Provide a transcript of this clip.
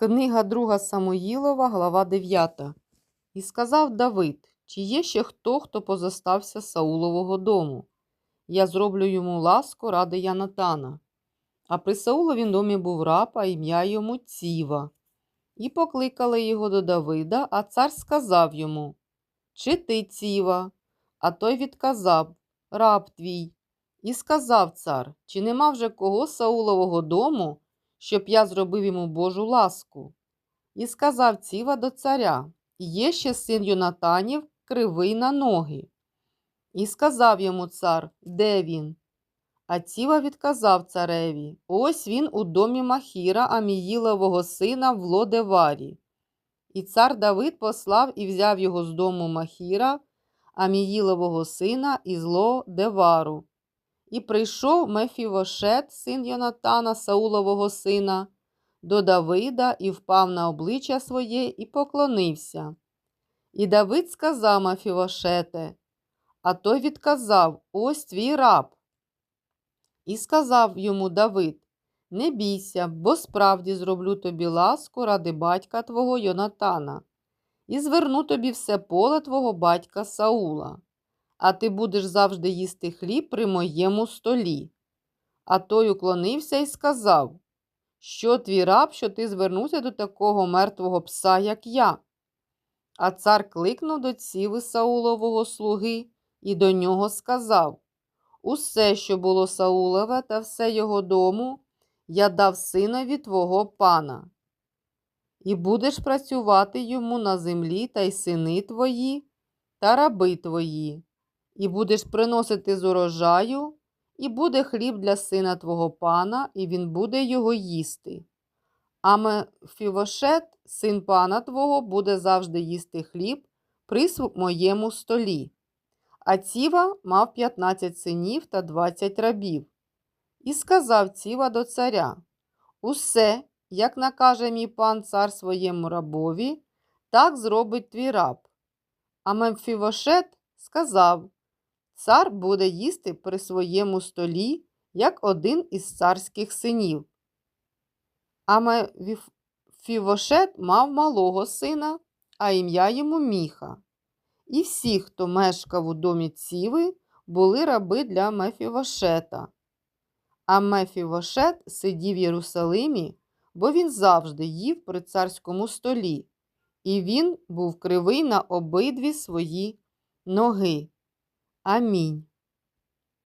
Книга друга Самуїлова, глава 9. І сказав Давид, чи є ще хто, хто позостався Саулового дому? Я зроблю йому ласку ради Янатана. А при Сауловім домі був раб, а ім'я йому Ціва. І покликали його до Давида, а цар сказав йому, Чи ти Ціва? А той відказав, раб твій. І сказав цар, чи нема вже кого Саулового дому, щоб я зробив йому Божу ласку. І сказав Ціва до царя, є ще син Йонатанів, кривий на ноги. І сказав йому цар, де він? А Ціва відказав цареві, ось він у домі Махіра, Аміїлового сина в Лодеварі. І цар Давид послав і взяв його з дому Махіра, Аміїлового сина із Лодевару. І прийшов Мефівошет, син Йонатана, Саулового сина, до Давида і впав на обличчя своє і поклонився. І Давид сказав Мефівошете, а той відказав Ось твій раб. І сказав йому Давид Не бійся, бо справді зроблю тобі ласку ради батька твого Йонатана, і зверну тобі все поле твого батька Саула а ти будеш завжди їсти хліб при моєму столі. А той уклонився і сказав, що твій раб, що ти звернувся до такого мертвого пса, як я. А цар кликнув до ціви Саулового слуги і до нього сказав Усе, що було Саулове та все його дому, я дав синові твого пана. І будеш працювати йому на землі та й сини твої та раби твої і будеш приносити з урожаю, і буде хліб для сина твого пана, і він буде його їсти. А Мефівошет, син пана твого, буде завжди їсти хліб при моєму столі. А Ціва мав 15 синів та 20 рабів. І сказав Ціва до царя Усе, як накаже мій пан цар своєму рабові, так зробить твій раб. А Мемфівошет сказав Цар буде їсти при своєму столі, як один із царських синів. А Мефівошет мав малого сина, а ім'я йому міха. І всі, хто мешкав у домі ціви, були раби для Мефівошета. А Мефівошет сидів в Єрусалимі, бо він завжди їв при царському столі, і він був кривий на обидві свої ноги. Амінь.